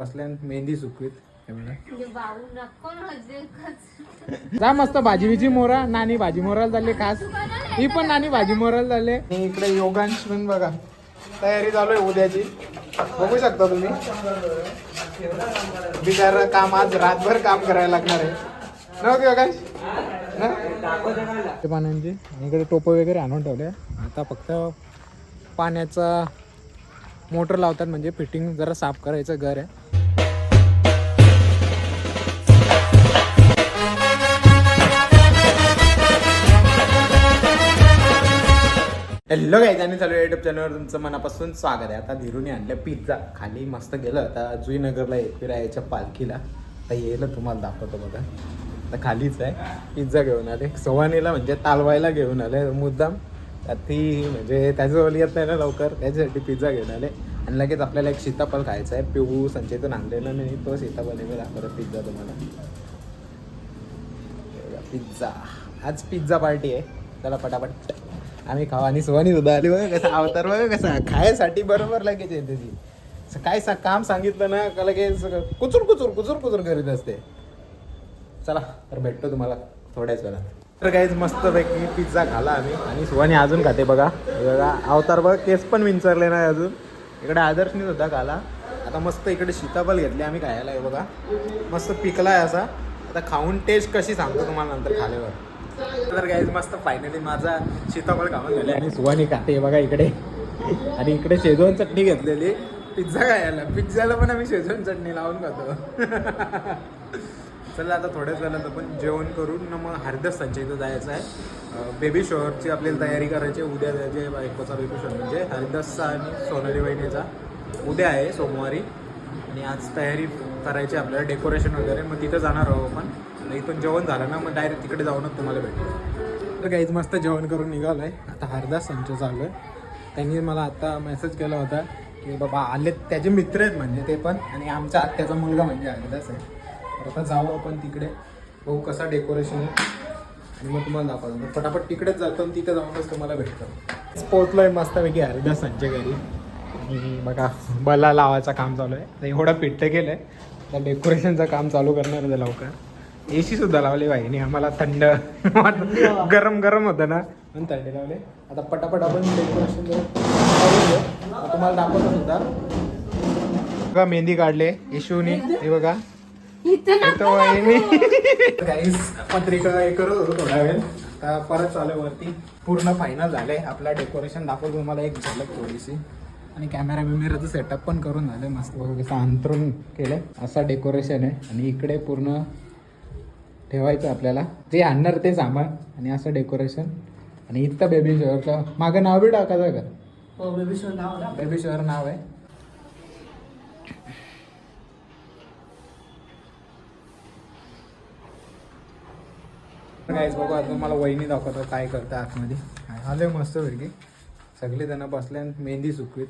बसल्या मेहंदी सुकवीत जे मस्त भाजी बिजी मोरा नानी भाजी मोरायला झाले खास. ही पण नानी भाजी मोरायला झाले. आणि इकडे योगांश पण बघा. तयारी चालू आहे उद्याची. बघू शकता तुम्ही. बिचार काम आज रातभर काम करायला लागणार आहे. ना योगांश? ना? आणि इकडे टोपं वगैरे आणून ठेवले. आता फक्त पाण्याचा मोटर लावतात म्हणजे फिटिंग जरा साफ करायचं घर आहे. हॅलो गाईज आणि चालू युट्यूब चॅनलवर तुमचं मनापासून स्वागत आहे. आता धीरूने आणलं पिझ्झा खाली मस्त गेलं. आता जुईनगरला एकविरा फिरायच्या पालखीला. आता येईल तुम्हाला दाखवतो बघा. आता खालीच आहे. पिझ्झा घेऊन आले. सवानीला म्हणजे तालवायला घेऊन आले. मुद्दाम. ती म्हणजे त्याचं येत नाही ना लवकर. त्याच्यासाठी पिझ्झा घेऊन आले आणि लगेच आपल्याला एक सीताफळ खायचं आहे. पिऊ संचयतून आणलेलं नाही. तो सीताफळ मी दाखवतो पिझ्झा तुम्हाला. पिझ्झा आज पिझ्झा पार्टी आहे. चला पटापट. आम्ही खाऊ. आणि सुवानी सुद्धा आली. बघा कसा अवतार. बघा कसा. खायसाठी बरोबर लगेच येते ती. काय सा काम सांगितलं ना का लगेच कुचूर कुचूर कुचूर कुचूर करीत असते. चला तर भेटतो तुम्हाला थोड्याच वेळात. तर काहीच मस्त पैकी पिझ्झा खाला आम्ही. आणि सुवानी अजून खाते बघा. बघा अवतार बघा केस पण विंचरले नाही अजून. इकडे आदर्शनी सुद्धा खाला. आता मस्त इकडे सीताफळ घेतले आम्ही खायला आहे बघा. मस्त पिकला आहे असा. आता खाऊन टेस्ट कशी सांगतो तुम्हाला नंतर खाल्यावर. तर गाईज मस्त फायनली माझा सीताफळ खाऊन झाले. आणि सुवानी खाते बघा इकडे. आणि इकडे शेजवान चटणी घेतलेली. पिझ्झा खायला. पिझ्झाला पण आम्ही शेजवान चटणी लावून खातो. चला आता थोड्याच वेळात आपण जेवण करून ना मग हरदस इथं जायचं आहे. बेबी शॉवरची आपल्याला तयारी करायची आहे. उद्या जायचे बायकोचा बेबी शॉवर म्हणजे हरिदासचा आणि सोनाली वहिनीचा. उद्या आहे सोमवारी. आणि आज तयारी करायची आपल्याला डेकोरेशन वगैरे. मग तिथं जाणार आहोत आपण. इथून जेवण झालं ना मग डायरेक्ट तिकडे जाऊनच तुम्हाला भेटू. तर काहीच मस्त जेवण करून निघालो आहे आता हरदास संच चालू आहे. त्यांनी मला आता मेसेज केला होता की बाबा आले त्याचे मित्र आहेत म्हणजे ते पण. आणि आमच्या आत्याचा मुलगा म्हणजे हरदास आहे. तर आता जाऊ आपण तिकडे. बघू कसा डेकोरेशन आहे. आणि मग तुम्हाला दाखवतो. फटाफट तिकडेच जातो आणि तिथे जाऊनच तुम्हाला भेटतो. पोचलोय मस्तपैकी हरिदास संजय घरी. आणि बघा बला लावायचं काम चालू आहे. एवढं पिठ्ठ केलं आहे तर डेकोरेशनचं काम चालू करणार आहे लवकर. ए सी सुद्धा लावली बाईने आम्हाला थंड गरम गरम होतं ना. म्हणून थंडी लावले. आता पटापट आपण डेकोरेशन तुम्हाला दाखवतो सुद्धा. बघा मेहंदी काढले. येशूनी. हे बघा. पत्रिका हे करत होतो थोडा वेळ. आता परत चालू वरती. पूर्ण फायनल झालंय. आपला डेकोरेशन दाखवतो तुम्हाला एक झलक थोडीशी. आणि कॅमेरा बिमेराचं सेटअप पण करून झालंय. मस्त बघा कसं अंतरून केलंय. असा डेकोरेशन आहे. आणि इकडे पूर्ण ठेवायचं आपल्याला. जे आणणार ते सामान. आणि असं डेकोरेशन आणि इथं बेबी शॉवरचं मागं नाव बी टाकायचं का? हो बेबी शो नाव बेबी शॉवर नाव आहे. काहीच बघू आता मला वहिनी दाखवतात काय करतं आतमध्ये. आले मस्त वेगळी सगळे जण बसले आणि मेहंदी सुकवीत.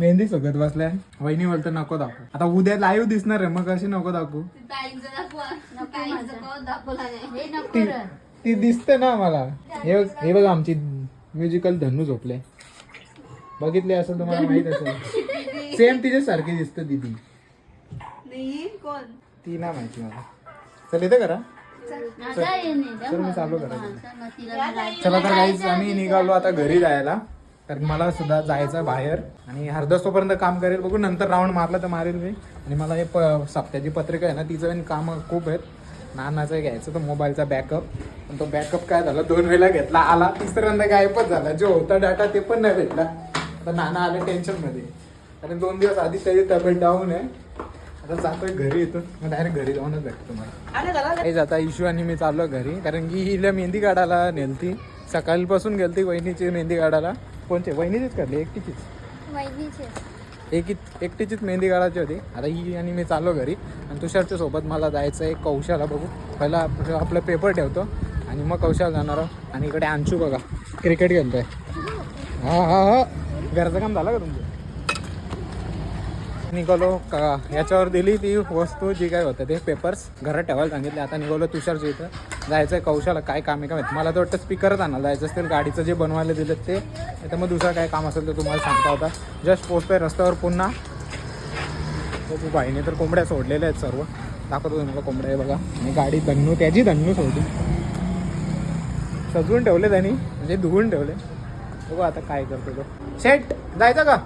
मेहंदी सुकत बसल्या वहिनी बोलतो नको दाखव. आता उद्या लाईव्ह दिसणार आहे मग कशी नको दाखवू? ते. हे ती दिसते ना मला हे बघ- हे बघा आमची म्युझिकल धनू झोपले. बघितले असं तुम्हाला माहीत असेल. सेम तिच्यासारखी दिसते दिदी. नाही, कोण? ती ना माहिती मला. चल इथे करा नाही. चल. मी चालू करा चल तर काहीच आम्ही निघालो आता घरी जायला. तर मला सुद्धा जायचं बाहेर. आणि हरदस्तोपर्यंत काम करेल. बघू नंतर राऊंड मारलं तर मारेल मी. आणि मला हे प सप्त्याची पत्रिका आहे ना तिचं पण कामं खूप आहेत. नानाचं घ्यायचं तर मोबाईलचा बॅकअप पण तो बॅकअप काय झाला? दोन वेळा घेतला. आला तिसऱ्यांदा गायबच झाला. जो होता डाटा ते पण नाही भेटला. आता नाना आले टेन्शनमध्ये आणि दोन दिवस आधी त्याची तब्येत डाऊन आहे. आता जातोय घरी येतो मग डायरेक्ट घरी जाऊनच भेटतो घरात काहीच आता इशू आणि मी चाललो घरी. कारण की हिला मेहंदी काढायला नेलती. सकाळपासून गेलती वहिनीची मेहंदी काढायला. कोणते वहिनीचीच काढली? एकटीचीच? वहिनीचे. एक एकटीचीच मेहंदी काढायची होती. आता ही आणि मी चाललो घरी. आणि तुषारच्या सोबत मला जायचं आहे कौशाला बघू. पहिला आप- आपलं पेपर ठेवतो. आणि मग कौशाला जाणार आहोत. आणि इकडे अंशू बघा. क्रिकेट खेळतोय. हा हा हा. घरचं काम झालं का तुमचं? निघालो. का याच्यावर दिली ती वस्तू जी काय होतं ते पेपर्स घरात ठेवायला सांगितले. आता निघालो तुषारच्या इथं. जायचं आहे कौशाला काय काम आहे का माहिती? मला तर वाटतं स्पीकरच आणायला जायचं असेल गाडीचं जे बनवायला दिलं ते. नाही तर मग दुसरं काय काम असेल तर तुम्हाला सांगता होता. जस्ट पोचतोय रस्त्यावर पुन्हा. बघू बाईने तर कोंबड्या सोडलेल्या आहेत सर्व. दाखवतो तुम्हाला कोंबड्या आहे बघा. आणि गाडी धन्नू त्याची धन्नू सोडली. सजवून ठेवले त्यांनी. म्हणजे धुवून ठेवले. बघू आता काय करतो तो. सेट जायचं का?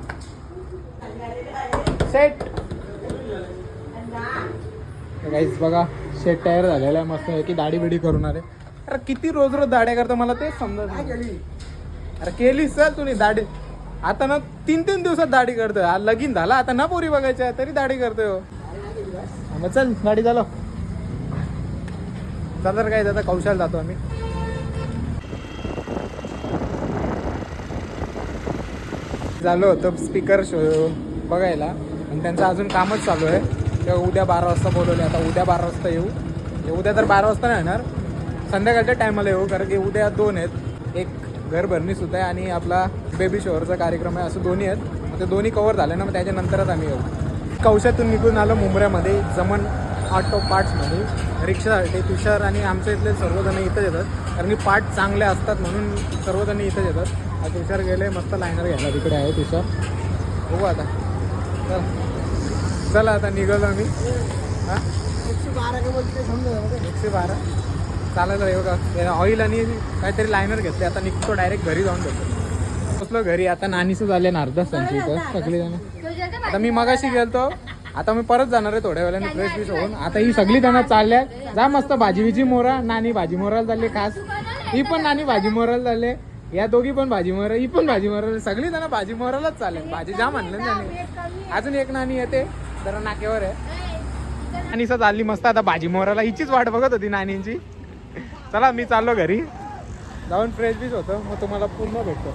सेट काहीच बघा सेट तयार झालेला आहे. मस्त की दाढी बिडी करून आहे अरे किती रोज रोज दाड्या करतो मला तेच समजत नाही. अरे केलीस सर तुम्ही दाढी. आता ना तीन तीन दिवसात दाढी करतोय. हा लगीन झाला. आता ना पोरी बघायच्या तरी दाढी करतोय हो. हा, मग चल दाढी झालं चल तर काय दादा कौशाल जातो आम्ही. झालो होतं स्पीकर शो बघायला. आणि त्यांचं अजून कामच चालू आहे. तेव्हा उद्या बारा वाजता बोलवले. आता उद्या बारा वाजता येऊ. उद्या तर बारा वाजता नाही येणार. संध्याकाळच्या टायमाला येऊ कारण की उद्या दोन आहेत. एक घर भरणी सुद्धा आहे आणि आपला बेबी शोअरचा कार्यक्रम आहे. असं दोन्ही आहेत. ते दोन्ही कवर झाले ना मग त्याच्यानंतरच आम्ही येऊ. कौशातून निघून आलो मुंबऱ्यामध्ये जमन ऑटो पार्ट्समध्ये रिक्षासाठी तुषार आणि आमच्या इथले सर्वजण इथंच येतात. कारण की पार्ट चांगले असतात म्हणून सर्वजण इथंच येतात. तुषार गेले मस्त लायनर घ्यायला तिकडे आहे तुषार. बघू आता. चला आता निघालो आम्ही. हां? एकशे बारा. चालेल रे बघा. ऑइल आणि काहीतरी लायनर घेतले आता निघतो डायरेक्ट घरी जाऊन जातो बसलो घरी. आता नानीसं झाले ना अर्धा त्यांची इथं. सगळी जण. आता मी मगाशी गेलतो. आता मी परत जाणार आहे थोड्या वेळाने फ्रेश बिश होऊन. आता ही सगळी जण चालल्या. जा मस्त भाजी बिजी मोरा. नानी भाजी मोरायला चालली खास. ही पण नानी भाजी मोरायला चालले. या दोघी पण भाजी मोरा. ही पण भाजी मोरायला सगळी जण भाजी मोरायलाच चालले. भाजी जा म्हणलं ना अजून एक नानी येते. जरा नाक्यावर आहे नानीचं चालली मस्त. आता भाजी मोरायला हिचीच वाट बघत होती नानींची. चला मी चाललो घरी. जाऊन फ्रेश बीच होतं. मग तुम्हाला पूर्ण भेटतो.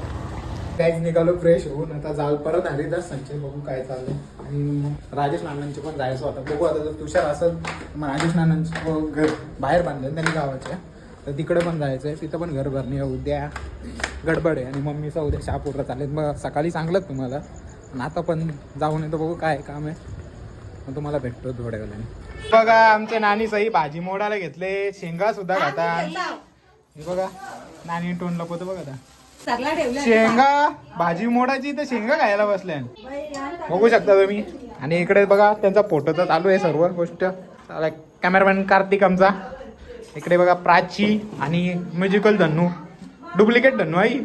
काहीच निघालो फ्रेश होऊन. आता जाल परत हरिदास संचय बघू काय चाललंय. आणि मग राजेश नानांचे पण जायचं होतं. बघू आता जर तुषार असेल तर मग राजेश नानांचं घर बाहेर बांधलं त्यांनी गावाच्या. तर तिकडे पण जायचं आहे तिथं पण घर भरणी उद्या गडबड आहे. आणि मम्मीचा उद्या शहापूरला चालेल मग सकाळी सांगलं तुम्हाला. आणि आता पण जाऊन येतो. बघू काय काम आहे. मग तुम्हाला भेटतो थोड्या वेळाने बघा आमचे नानी सही भाजी मोडायला घेतले. शेंगा सुद्धा खातात हे बघा नानी टोन लपवतो बघा आता. शेंगा भाजी मोडायची तर शेंगा खायला बसल्या. बघू शकता तुम्ही. आणि इकडे बघा त्यांचा फोटो तर चालू आहे सर्व गोष्ट. कॅमेरामॅन कार्तिक आमचा. इकडे बघा प्राची आणि म्युझिकल धन्नू. डुप्लिकेट धन्नू आहे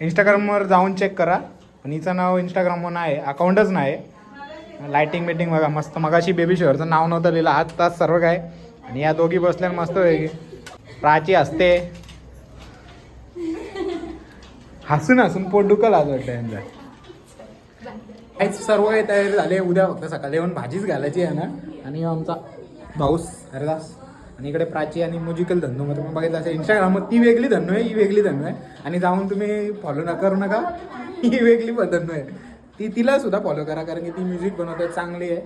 इंस्टाग्रामवर जाऊन चेक करा. आणि हिचं नाव इंस्टाग्रामवर नाही अकाउंटच नाही लाइटिंग बिटिंग बघा मस्त. मगाशी बेबी शोअरचं नाव नव्हतं लिहिलं आज तास सर्व काय. आणि या दोघी बसल्या मस्त वेगळी प्राची असते हसून हसून पोट दुखल आज वाटतं यांचा. काहीच सर्व काही तयारी झाले उद्या फक्त सकाळी येऊन भाजीच घालायची आहे ना. आणि आमचा भाऊस हरदास. आणि इकडे प्राची आणि म्युझिकल धंदो. मग तुम्ही बघितलं असेल इंस्टाग्रामवर ती वेगळी धंदो आहे ही वेगळी धंदो आहे. आणि जाऊन तुम्ही फॉलो न करू नका ही वेगळी पण धंदो आहे. ती तिला सुद्धा फॉलो करा कारण की ती म्युझिक बनवते चांगली आहे.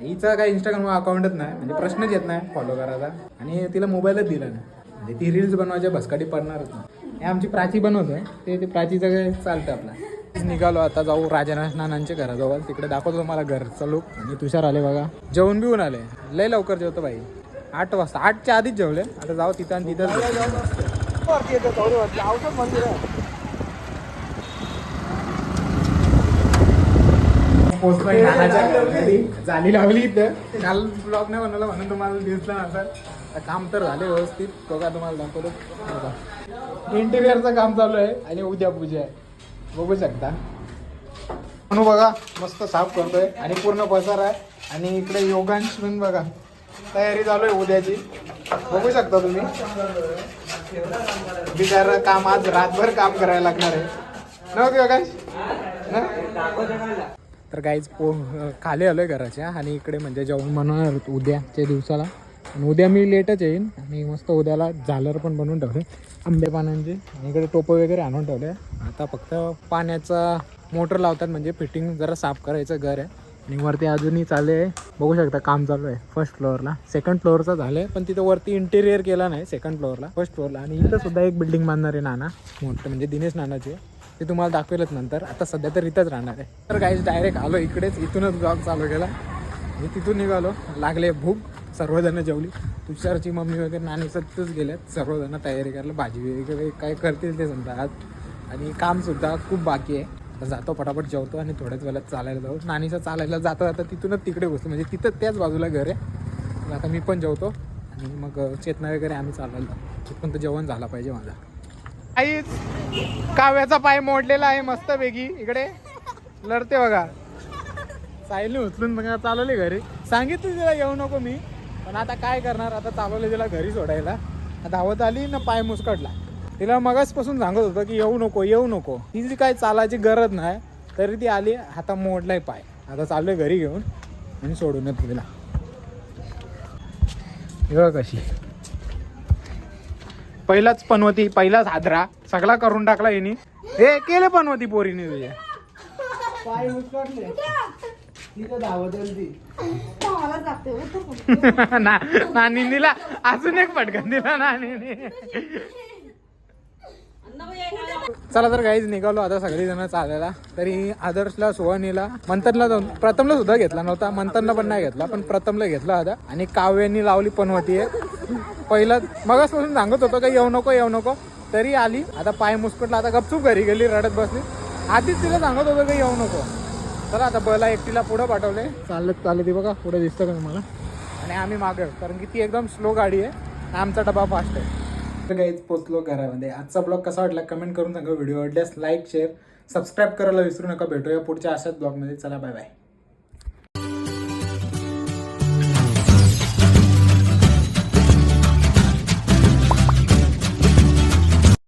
हिचा काय इंस्टाग्रामवर अकाउंटच नाही म्हणजे प्रश्नच येत नाही फॉलो करायचा आणि तिला मोबाईलच दिला नाही. म्हणजे ती रील्स बनवायच्या भसकाटी पडणारच नाही. हे आमची प्राची बनवतोय ते ते प्राचीचं काय चालतं आपला. निघालो आता जाऊ राजाराज नानांच्या घराजवळ तिकडे दाखवतो तुम्हाला घरचा लोक आणि तुषार आले बघा. जेवण बिवून आले. लय लवकर जेवतो बाई. आठ वाजता आठच्या आधीच जेवले. आता जाऊ तिथं आणि तिथं आहे. नानाच्या घरी. जाली लावली इथं. काल ब्लॉग नाही बनवला म्हणून तुम्हाला दिसलं आता काम तर झाले व्यवस्थित. बघा तुम्हाला दाखवतो. इंटिरियरचं काम चालू आहे आणि उद्या पूजा आहे. बघू शकता. म्हणून बघा मस्त साफ करतोय आणि पूर्ण पसार आहे. आणि इकडे योगांश पण बघा. तयारी चालू आहे उद्याची. बघू शकता तुम्ही. बिचारा काम आज रातभर काम करायला लागणार आहे. न योगांश? ना? तर काहीच पो खाली आलो आहे घराच्या आणि इकडे म्हणजे जेवण बनवणार उद्याच्या दिवसाला. आणि उद्या मी लेटच येईन आणि मस्त उद्याला झालर पण बनवून ठेवले आंबे पानांचे. आणि इकडे टोपं वगैरे आणून ठेवले आता फक्त पाण्याचा मोटर लावतात म्हणजे फिटिंग जरा साफ करायचं घर आहे. आणि वरती अजूनही चालू आहे. बघू शकता काम चालू आहे फर्स्ट फ्लोअरला सेकंड फ्लोअरचा झालं आहे पण तिथं वरती इंटेरियर केला नाही सेकंड फ्लोअरला फर्स्ट फ्लोअरला आणि इथं सुद्धा एक बिल्डिंग बांधणार आहे नाना मोठं म्हणजे दिनेश नानाचे. ते तुम्हाला दाखवेलच नंतर. आता सध्या तर इथंच राहणार आहे. तर काहीच डायरेक्ट आलो इकडेच. इथूनच ब्लॉग चालू केला. मी तिथून निघालो. लागले भूक सर्वजण जेवली. तुषारची मम्मी वगैरे नाणी सत्तच गेल्यात. सर्वजण तयारी करायला भाजी वगैरे काय करतील ते समजा आणि कामसुद्धा खूप बाकी आहे. जातो पटापट जेवतो आणि थोड्याच वेळात चालायला जाऊ. नानीचं चालायला जाता जाता तिथूनच तिकडे बसतो. म्हणजे तिथं त्याच बाजूला घर आहे. आता मी पण जेवतो. आणि मग चेतना वगैरे आम्ही चालायला जाऊ. तिथपर्यंत जेवण झाला पाहिजे माझा आईच काव्याचा पाय मोडलेला आहे मस्तपैकी इकडे. लढते बघा. सायली उचलून बघा चालवले घरी. सांगितलं तिला येऊ नको मी. पण आता काय करणार? आता चालवले तिला घरी सोडायला. धावत आली ना पाय मुसकटला. तिला मगासपासून सांगत होतं की येऊ नको येऊ नको. तिची काय चालायची गरज नाही. तरी ती आली आता मोडलाय पाय. आता चाललोय घरी घेऊन. आणि सोडून येतो तिला. कशी. पहिलाच पनवती पहिलाच हादरा. सगळा करून टाकला हिनी हे केले पनवती पोरीने तुझ्या पाय मुसकटले तिथं धावत ती. ना नानी दिला अजून एक पटकन दिला नानीने. चला तर काहीच निघालो आता सगळी जण चालायला. तरी आदर्शला सोहनीला मंथनला जाऊन प्रथमला सुद्धा घेतला नव्हता. मंथनला पण नाही घेतला पण प्रथमला घेतला होता आणि काव्यानी लावली पण होती पहिलं मगासपासून सांगत होतो का येऊ नको येऊ नको. तरी आली. आता पाय मुस्कटला आता गपचूप घरी गेली रडत बसली. आधीच तिला सांगत होतो का येऊ नको. चला आता बला एकटीला पुढं पाठवले. चालत चालत ती बघा पुढे दिसतं का तुम्हाला आणि आम्ही मागं कारण की ती एकदम स्लो गाडी आहे. आमचा डबा फास्ट आहे. तर काहीच पोचलो घरामध्ये. आजचा ब्लॉग कसा वाटला कमेंट करून सांगा. व्हिडिओ आवडल्यास लाईक शेअर सबस्क्राईब करायला विसरू नका. भेटूया पुढच्या अशाच ब्लॉगमध्ये चला बाय बाय